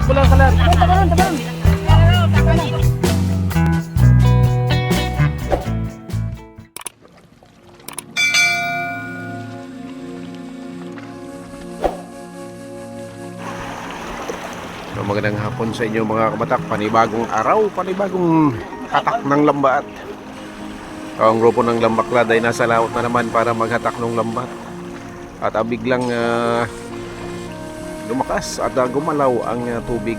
Kalat mo lang, kalat. Tabalon. So, magandang hapon sa inyo mga kabatak. Panibagong araw, panibagong hatak ng lambat. Ang grupo ng lambaklad ay nasa laot na naman para maghatak ng lambat. At ah, biglang ah, lumakas at ah, gumalaw ang ah, tubig.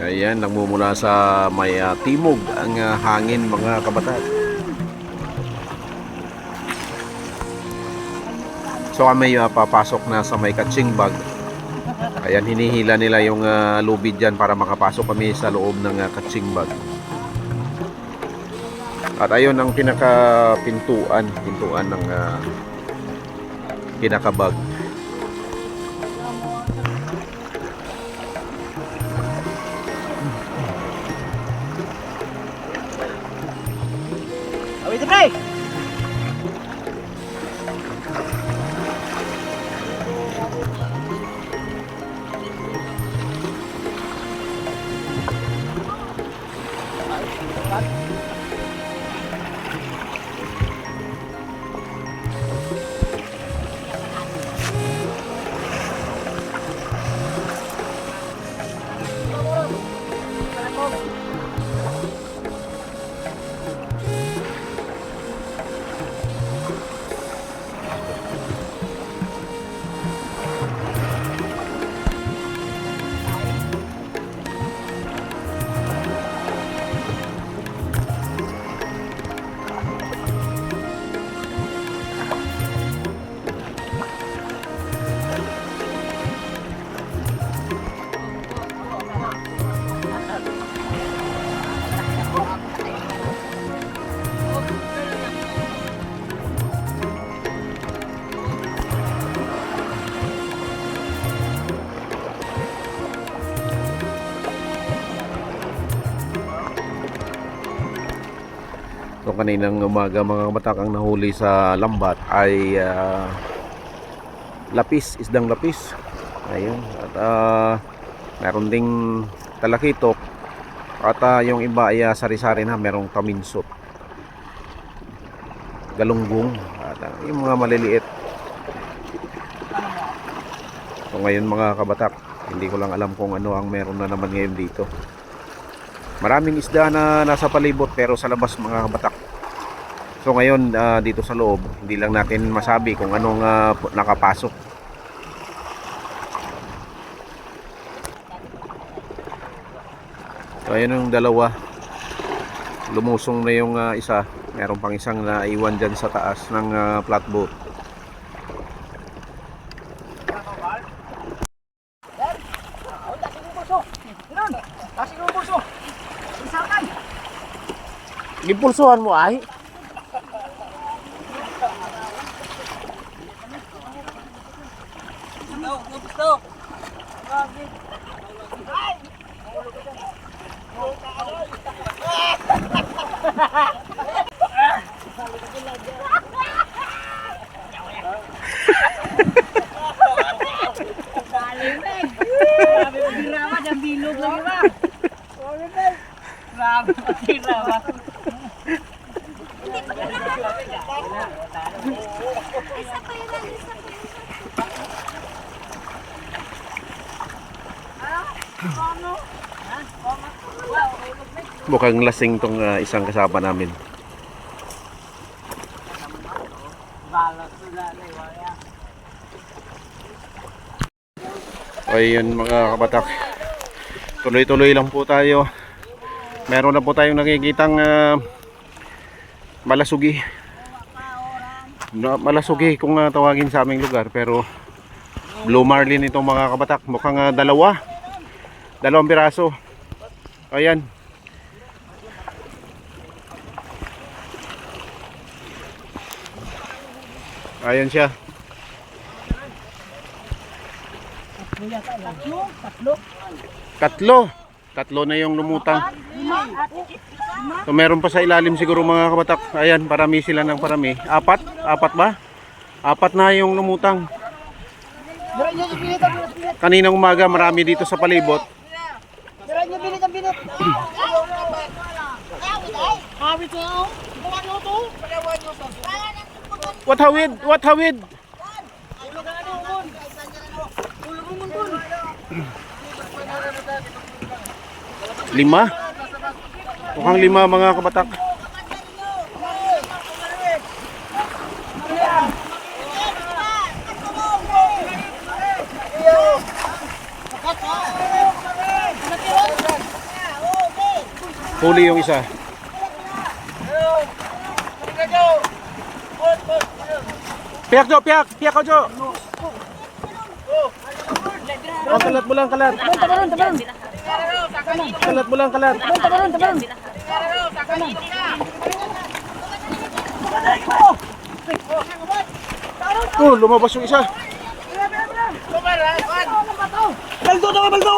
Ayan, nagmumula sa may ah, timog ang ah, hangin mga kabatak. So kami uh, papasok na sa may catching bag. Ayan, hinihila nila yung uh, lubid dyan para makapasok kami sa loob ng uh, catching bag. At ayun ang pinaka-pintuan, pintuan ng uh, pinaka-bag. Kaninang umaga mga kabatak ang nahuli sa lambat ay ah, lapis, isdang lapis. Ayun. At ah, meron ding talakitok. At ah, yung iba ay ah, sari-sari na merong kaminsot. Galunggong. At ah, yung mga maliliit. So ngayon mga kabatak, hindi ko lang alam kung ano ang meron na naman ngayon dito. Maraming isda na nasa palibot pero sa labas mga kabatak. So ngayon ah, dito sa loob, hindi lang natin masabi kung anong pu- nakapasok. So ayun ang dalawa. Lumusong na yung ah, isa. Meron pang isang naiwan dyan sa taas ng ah, flatboat. Yung. Gipulsuhan mo ay? Mukhang lasing tong ah, isang kasama namin. Ayun mga kabatak. Tuloy-tuloy lang po tayo. Meron na po tayong nakikitang ah, malasugi. Na, malasugi kung ah, tawagin sa aming lugar pero blue marlin itong mga kabatak. Mukhang ah, dalawa. Dalawang piraso. Ayan. Ayan siya. Tatlo, tatlo. Tatlo. Tatlo na yung lumutang. So meron pa sa ilalim siguro mga kabatak. Ayan, parami sila ng parami. Apat? Apat ba? Apat na yung lumutang. Kaninang umaga marami dito sa palibot. Ang binit. Hawit na ako. Buwan niyo to. What hawid? What hawid? Lima? Mukhang lima mga kabatak. Huli yung isa. Piyak Jo, piyak! Piyak ka Jo! Oh, kalat mo lang, kalat. Tabaron, tabaron. Kalat mo lang, kalat. Tabaron, tabaron. Oh, lumabas yung isa. Baldo daw, baldo.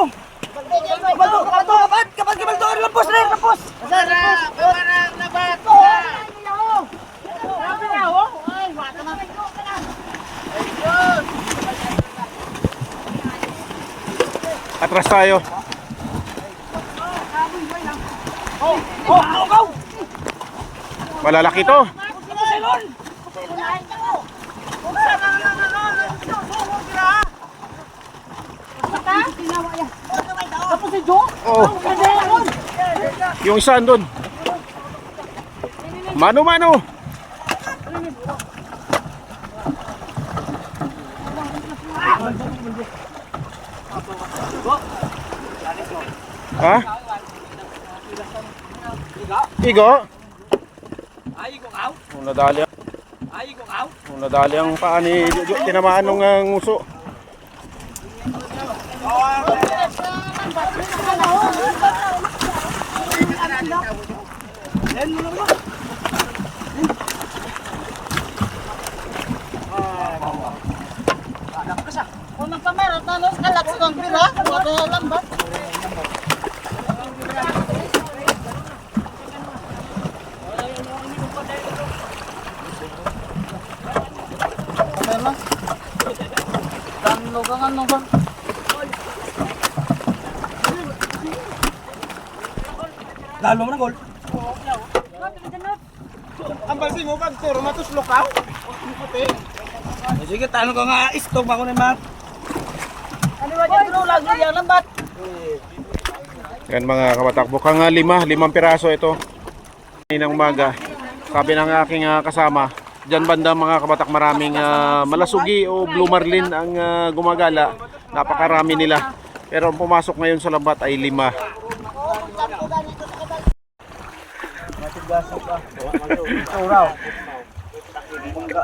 Baldo, baldo, kapat, kapat, kapat, baldo, lampos lampos. Sarap, parang nabat. Grabe na, oh. Ay, wata na. Atras tayo. Oh, oh, go, go. Malalaki to. Silon. Buksan na, na, na, na, na. Susunod sila, ha? Basta? Tapos si Jo? Oh, yung isa andun. Mano, Ha? Igo? Kung nadali, Ay, kung nadali ang paa ni Jojo, tinamaan ng uh, nguso. Kung nagkameron, talos kalak sa pira, wala lambat. Tanlo ka nga nung ba? Lalo mo na gol. Ang balsi mo pag turo matus lokaw. Sige, tanong ko nga istog ako ni Mat. Ano ba dyan bro? Lagi yan mga kabatak, bukang uh, lima, limang piraso ito. Kaninang umaga, sabi ng aking ah, kasama, dyan banda mga kabatak maraming ah, malasugi o blue marlin ang ah, gumagala. Napakarami nila. Pero ang pumasok ngayon sa lambat ay lima.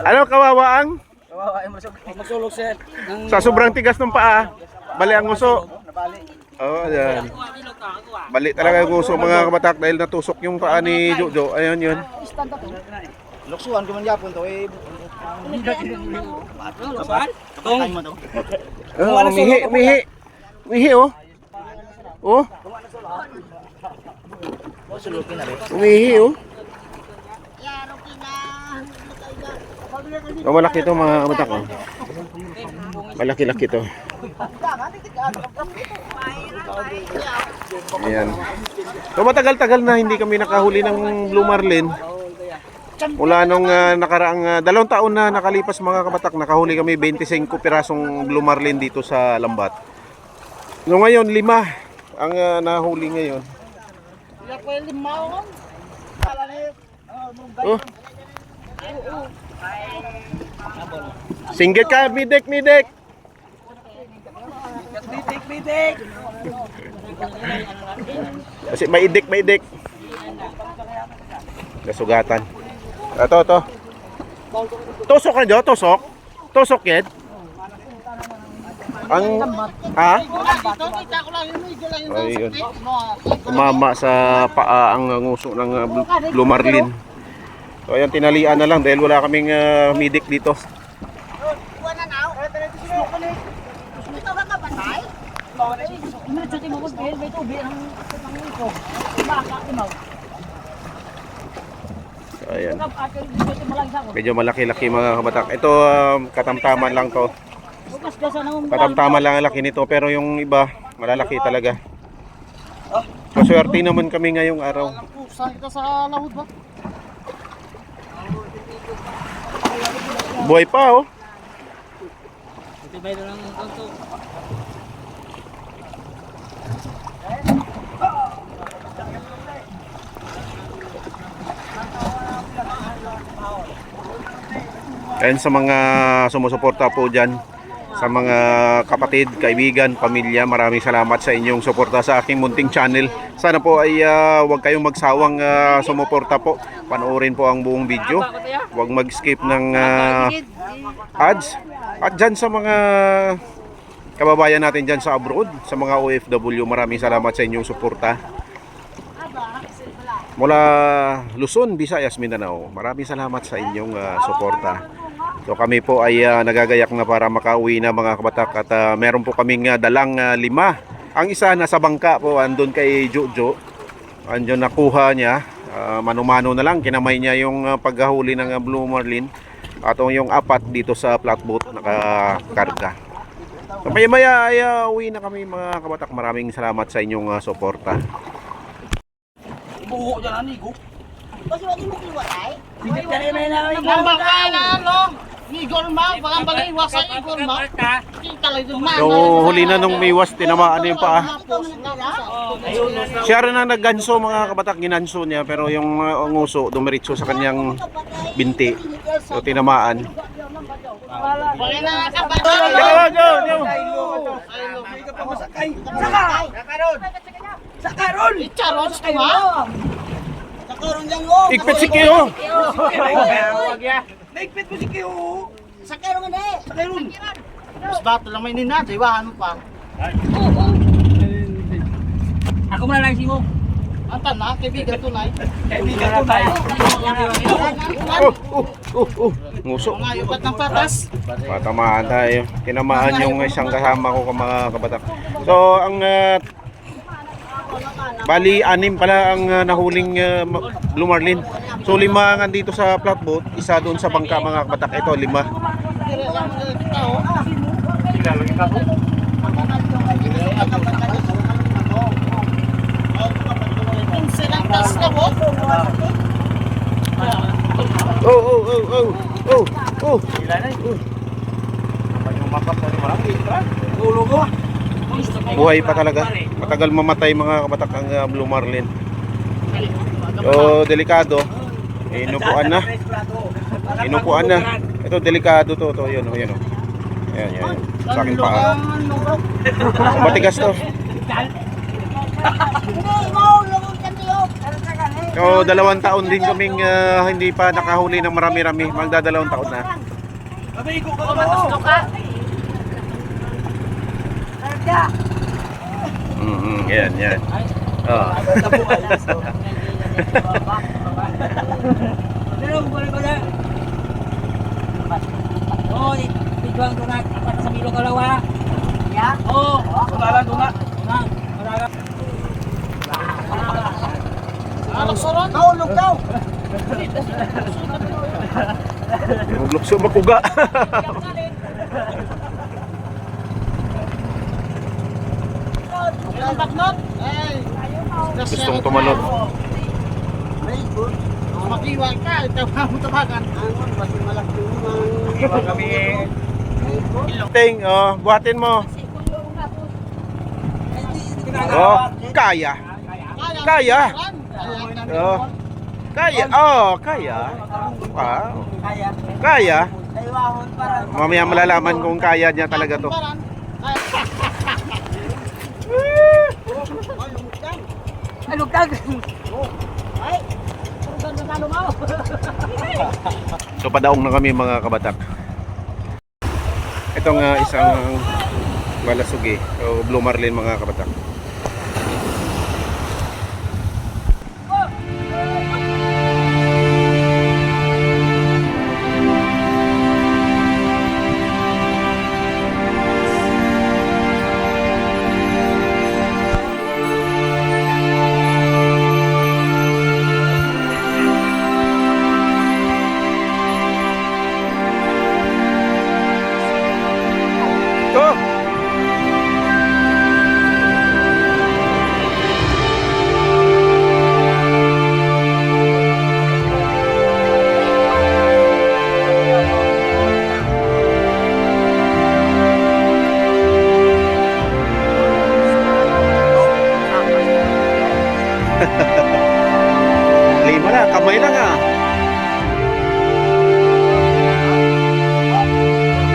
Ano kawawaang? Magsulog siya. Ng Sa sobrang tigas ng paa, bali ang nabali. Oo, oh, yan. Bali talaga yung nguso mga kabatak dahil natusok yung paa ni Jojo. Ayun yun. Luksuan ko man yapon to eh. Oh, umihi, umihi. Umihi, oh. Oh. Umihi, oh. Oh, malaki to mga kabatak, oh. Malaki-laki to. Ayan. So matagal-tagal na hindi kami nakahuli ng blue marlin. Mula nung ah, nakaraang ah, dalawang taon na nakalipas mga kabatak, nakahuli kami 25 pirasong blue marlin dito sa Lambat. No ngayon lima ang ah, nahuli ngayon. Oh. Singgit ka, midek, midek. Bitik, bitik. Kasi may idik, may idik. Nasugatan. Ito, ito. Tusok na dyan, tusok. Tusok yan. Ang, ha? Ayun. Umama sa paa ang nguso ng uh, bl- blue marlin. So ayan, tinalian na lang dahil wala kaming uh, midik dito. So, ayan. Medyo malaki-laki mga kabatak. Ito um, katamtaman lang to. Katamtama lang ang laki nito pero yung iba malalaki talaga. Maswerte naman kami ngayong araw. Saan kita sa lahod ba? Buhay pa oh. Ayan sa mga sumusuporta po dyan sa mga kapatid, kaibigan, pamilya, maraming salamat sa inyong suporta sa aking munting channel. Sana po ay ah, huwag kayong magsawang ah, sumuporta po. Panoorin po ang buong video. Huwag mag-skip ng ah, ads. At dyan sa mga kababayan natin dyan sa abroad, sa mga OFW, maraming salamat sa inyong suporta. Mula Luzon, Visayas, Mindanao, maraming salamat sa inyong ah, suporta. So kami po ay ah, nagagayak na para makauwi na mga kabatak at ah, meron po kaming ah, dalang ah, lima. Ang isa nasa bangka po, andun kay Jojo. Andun nakuha niya, ah, mano-mano na lang, kinamay niya yung ah, paghahuli ng ah, Blue Marlin. At yung apat dito sa flatboat nakakarga. So maya maya ay ah, uwi na kami mga kabatak. Maraming salamat sa inyong ah, suporta. Buho dyan, anigo. Kasi wag mo kiwalay. Sige, kaya may na. Nabangka na, ano? Igor ma, baka bali, wasa Igor ma. Kita lang dun ma. So huli na nung miwas, tinamaan na yung paa. Siya rin ang nagganso mga kabatak, ginanso niya. Pero yung uh, nguso, dumiritso sa kanyang binti. So tinamaan. Baka na kapag. Go, go, go! Sa karon! Ikpit si Kiyo! Naigpit mo si Kiyo. Sa karon nga eh. Sa karon. Mas bato lang may nina, di ba? Ano pa? Ako muna lang simo. Ang tanan, kaibigan tunay. Oh, oh, oh, oh. Nguso. Mga yubat ng patas. Matamaan tayo. Tinamaan yung isang kasama ko mga kabatak. So, ang uh, bali anim pala ang uh, nahuling uh, ma- Blue Marlin. So, lima nga dito sa flatboat, isa doon sa bangka mga kabatak. Ito, lima. Kaya lang kita oh. Silang tas na mo. Oh, oh, oh, oh, oh, oh. Buhay pa talaga. Matagal mamatay mga kabatak ang uh, Blue Marlin. So, delikado. Inupuan na. Inupuan na. Ito, delikado to. to yun, oh, yun. Oh. Yan. Sa akin pa. Matigas to. So, dalawang taon din kaming ah, hindi pa nakahuli ng marami-rami. Magdadalawang taon na. Mm-hmm, yan, yan. Oh. Pero boleh boleh. Oh, tujuan donat apa sa Milo Kalawa. Ya. Oh, donat donat. Nah, marami. Ano soron? Kaulog daw. Maglukso makuga. Gustong tumalon. Makiwan ka, ito mo tabagan. Ting, oh, buhatin mo. Oh, kaya. Kaya. Oh. Kaya. Oh, kaya. Wow. Kaya. Mamaya malalaman kung kaya niya talaga to. Ay, lugtag. So padaong na kami mga kabatak. Ito nga isang malasugi o Blue Marlin mga kabatak.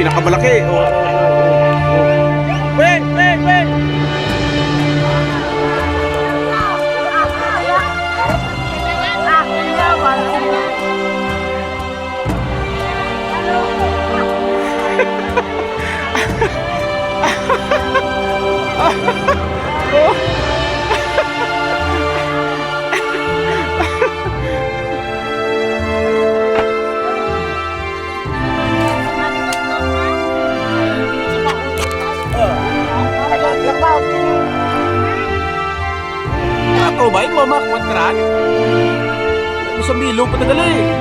Pinakamalaki. Oh. Wait, wait, wait. Ako ba yung mamakwat ka ran?